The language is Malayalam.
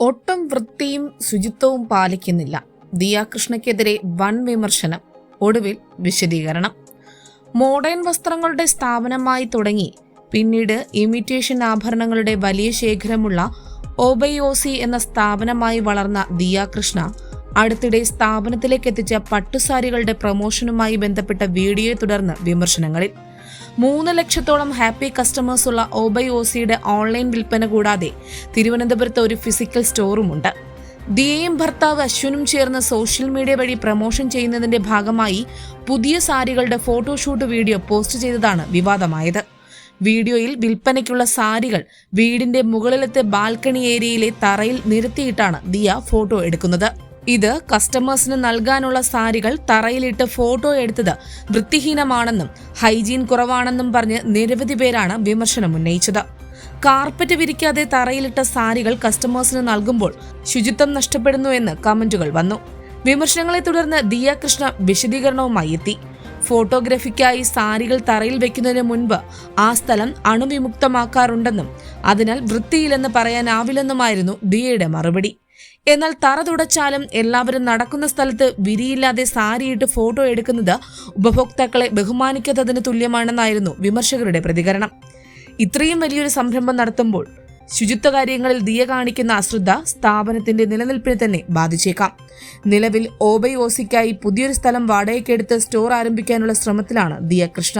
ഒട്ടും വൃത്തിയും ശുചിത്വവും പാലിക്കുന്നില്ല. ദിയാകൃഷ്ണയ്ക്കെതിരെ വൻ വിമർശനം ഒടുവിൽ വിശദീകരണം. മോഡേൺ വസ്ത്രങ്ങളുടെ സ്ഥാപനമായി തുടങ്ങി. പിന്നീട് ഇമിറ്റേഷൻ ആഭരണങ്ങളുടെ വലിയ ശേഖരമുള്ള ഒബയോസി എന്ന സ്ഥാപനമായി വളർന്ന ദിയാകൃഷ്ണ അടുത്തിടെ സ്ഥാപനത്തിലേക്ക് എത്തിച്ച പട്ടുസാരികളുടെ പ്രൊമോഷനുമായി ബന്ധപ്പെട്ട വീഡിയോയെ തുടർന്ന് വിമർശനങ്ങളിൽ മൂന്ന് ലക്ഷത്തോളം ഹാപ്പി കസ്റ്റമേഴ്സ് ഉള്ള ഓബൈ ഓസിയുടെ ഓൺലൈൻ വിൽപ്പന കൂടാതെ തിരുവനന്തപുരത്ത് ഒരു ഫിസിക്കൽ സ്റ്റോറുമുണ്ട് ദിയയും ഭർത്താവ് അശ്വിനും ചേർന്ന് സോഷ്യൽ മീഡിയ വഴി പ്രമോഷൻ ചെയ്യുന്നതിന്റെ ഭാഗമായി പുതിയ സാരികളുടെ ഫോട്ടോഷൂട്ട് വീഡിയോ പോസ്റ്റ് ചെയ്തതാണ് വിവാദമായത്. വീഡിയോയിൽ വിൽപ്പനയ്ക്കുള്ള സാരികൾ വീടിന്റെ മുകളിലത്തെ ബാൽക്കണി ഏരിയയിലെ തറയിൽ നിരത്തിയിട്ടാണ് ദിയ ഫോട്ടോ എടുക്കുന്നത്. ഇത് കസ്റ്റമേഴ്സിന് നൽകാനുള്ള സാരികൾ തറയിലിട്ട് ഫോട്ടോ എടുത്തത് വൃത്തിഹീനമാണെന്നും ഹൈജീൻ കുറവാണെന്നും പറഞ്ഞ് നിരവധി പേരാണ് വിമർശനം ഉന്നയിച്ചത്. കാർപ്പറ്റ് വിരിക്കാതെ തറയിലിട്ട സാരികൾ കസ്റ്റമേഴ്സിന് നൽകുമ്പോൾ ശുചിത്വം നഷ്ടപ്പെടുന്നു എന്ന് കമന്റുകൾ വന്നു. വിമർശനങ്ങളെ തുടർന്ന് ദിയ കൃഷ്ണ വിശദീകരണവുമായി എത്തി. ഫോട്ടോഗ്രാഫിക്കായി സാരികൾ തറയിൽ വെക്കുന്നതിന് മുൻപ് ആ സ്ഥലം അണുവിമുക്തമാക്കാറുണ്ടെന്നും അതിനാൽ വൃത്തിയില്ലെന്ന് പറയാനാവില്ലെന്നുമായിരുന്നു ദിയയുടെ മറുപടി. എന്നാൽ തറ തുടച്ചാലും എല്ലാവരും നടക്കുന്ന സ്ഥലത്ത് വിരിയില്ലാതെ സാരിയിട്ട് ഫോട്ടോ എടുക്കുന്നത് ഉപഭോക്താക്കളെ ബഹുമാനിക്കാത്തതിന് തുല്യമാണെന്നായിരുന്നു വിമർശകരുടെ പ്രതികരണം. ഇത്രയും വലിയൊരു സംരംഭം നടത്തുമ്പോൾ ശുചിത്വ കാര്യങ്ങളിൽ ദിയ കാണിക്കുന്ന അശ്രദ്ധ സ്ഥാപനത്തിന്റെ നിലനിൽപ്പിനെ തന്നെ ബാധിച്ചേക്കാം. നിലവിൽ ഓബൈ ഓസിക്കായി പുതിയൊരു സ്ഥലം വാടകയ്ക്കെടുത്ത് സ്റ്റോർ ആരംഭിക്കാനുള്ള ശ്രമത്തിലാണ് ദിയ കൃഷ്ണ.